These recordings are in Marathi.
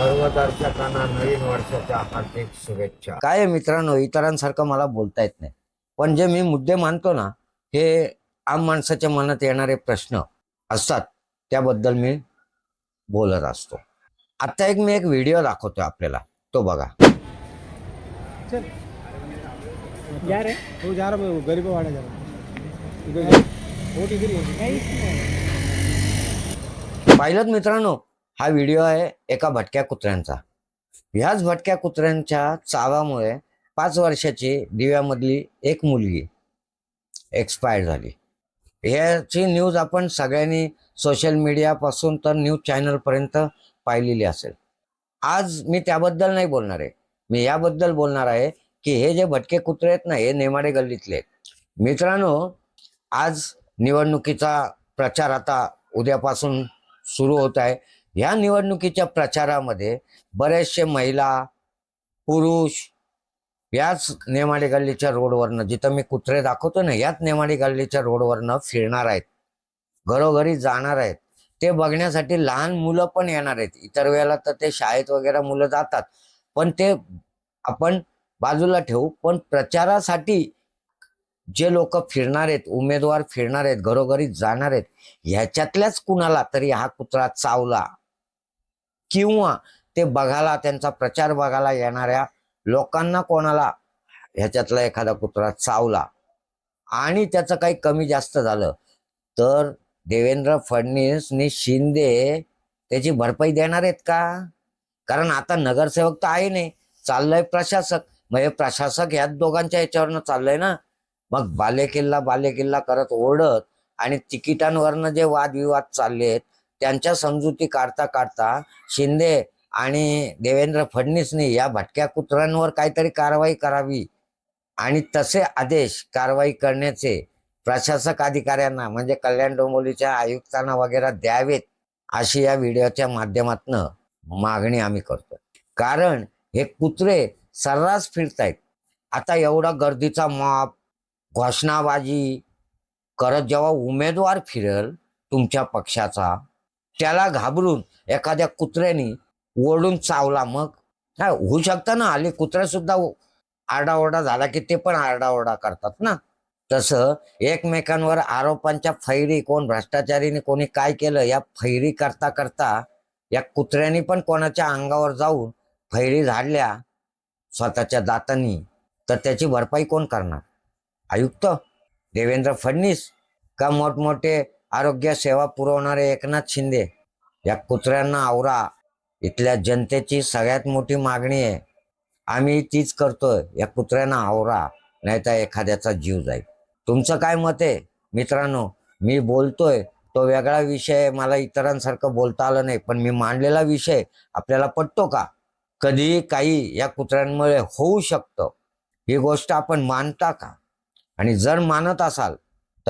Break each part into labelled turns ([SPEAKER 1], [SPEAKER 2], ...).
[SPEAKER 1] सर्व दर्शकांना नवीन वर्षाच्या हार्दिक शुभेच्छा.
[SPEAKER 2] काय मित्रांनो इतरांसारखं मला बोलता येत नाही. पण जे मी मुद्दे मानतो ना हे आम माणसाच्या मनात येणारे प्रश्न असतात. त्याबद्दल मी बोलत असतो. आता एक मी एक व्हिडिओ दाखवतो आपल्याला. तो बघा.
[SPEAKER 3] चल.
[SPEAKER 4] जा रहे
[SPEAKER 3] तो जा रहा मैं गरीब वाड़ा जा है
[SPEAKER 2] पाहिलं मित्रांनो हा व्हिडिओ आहे एका भटक्या कुत्र्यांचा. ह्याच भटक्या कुत्र्यांच्या चावामुळे पाच वर्षाची दिव्यामधली एक मुलगी एक्सपायर झाली. ह्याची न्यूज आपण सगळ्यांनी सोशल मीडियापासून तर न्यूज चॅनलपर्यंत पाहिलेली असेल. आज मी त्याबद्दल नाही बोलणार आहे. मी याबद्दल बोलणार आहे की हे जे भटके कुत्रे आहेत ना हे नेमाडे गल्लीतले आहेत. मित्रांनो आज निवडणुकीचा प्रचार आता उद्यापासून सुरू होत आहे. ह्या निवडणुकीच्या प्रचारामध्ये बरेचसे महिला पुरुष याच नेमाडी गल्लीच्या रोडवरनं जिथं मी कुत्रे दाखवतो ना याच नेमाडी गल्लीच्या रोडवरनं फिरणार आहेत. घरोघरी जाणार आहेत. ते बघण्यासाठी लहान मुलं पण येणार आहेत. इतर वेळेला तर ते शाळेत वगैरे मुलं जातात. पण ते आपण बाजूला ठेवू पण प्रचारासाठी जे लोक फिरणार आहेत उमेदवार फिरणार आहेत घरोघरी जाणार आहेत ह्याच्यातल्याच कुणाला तरी हा कुत्रा चावला. किंवा ते बघायला त्यांचा प्रचार बघायला येणाऱ्या लोकांना कोणाला ह्याच्यातला एखादा कुत्रा चावला आणि त्याचं काही कमी जास्त झालं तर देवेंद्र फडणवीसनी शिंदे त्याची भरपाई देणार आहेत का? कारण आता नगरसेवक तर आहे नाही चाललंय प्रशासक. मग हे प्रशासक ह्याच दोघांच्या याच्यावरनं चाललंय ना? मग बालेकिल्ला बालेकिल्ला करत ओढत आणि तिकिटांवरनं जे वादविवाद चालले आहेत त्यांच्या समजुती काढता काढता शिंदे आणि देवेंद्र फडणवीसनी या भटक्या कुत्र्यांवर काहीतरी कारवाई करावी आणि तसे आदेश कारवाई करण्याचे प्रशासक अधिकाऱ्यांना म्हणजे कल्याण डोंबोलीच्या आयुक्तांना वगैरे द्यावेत अशी या व्हिडिओच्या माध्यमातून मागणी आम्ही करतो. कारण हे कुत्रे सर्रास फिरतायत. आता एवढा गर्दीचा माप घोषणाबाजी करत जेव्हा उमेदवार फिरल तुमच्या पक्षाचा त्याला घाबरून एखाद्या कुत्र्यानी ओढून चावला मग. काय होऊ शकतं ना आले कुत्रे सुद्धा आरडाओरडा झाला की ते पण आरडाओरडा करतात ना. तसं एकमेकांवर आरोपांच्या फैरी कोण भ्रष्टाचारीने कोणी काय केलं या फैरी करता करता या कुत्र्यांनी पण कोणाच्या अंगावर जाऊन फैरी झाडल्या स्वतःच्या दातांनी. तर त्याची भरपाई कोण करणार? आयुक्त? देवेंद्र फडणीस का मोठमोठे आरोग्य सेवा पुरवणारे एकनाथ शिंदे या कुत्र्यांना आवरा. इथल्या जनतेची सगळ्यात मोठी मागणी आहे. आम्ही तीच करतोय. या कुत्र्यांना आवरा. नाहीतर एखाद्याचा जीव जाईल. तुमचं काय मत आहे? मित्रांनो मी बोलतोय. तो वेगळा विषय मला इतरांसारखं बोलता आलं नाही. पण मी मांडलेला विषय आपल्याला पटतो का? कधी काही या कुत्र्यांमुळे होऊ शकतं. ही गोष्ट आपण मानता का? आणि जर मानत असाल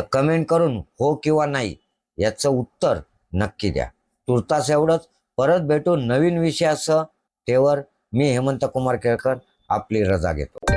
[SPEAKER 2] तर कमेंट करून हो किंवा नाही याचं उत्तर नक्की द्या. तुर्तास एवढंच. परत भेटून नवीन विषयासह. तेवर मी हेमंत कुमार केळकर आपली रजा घेतो.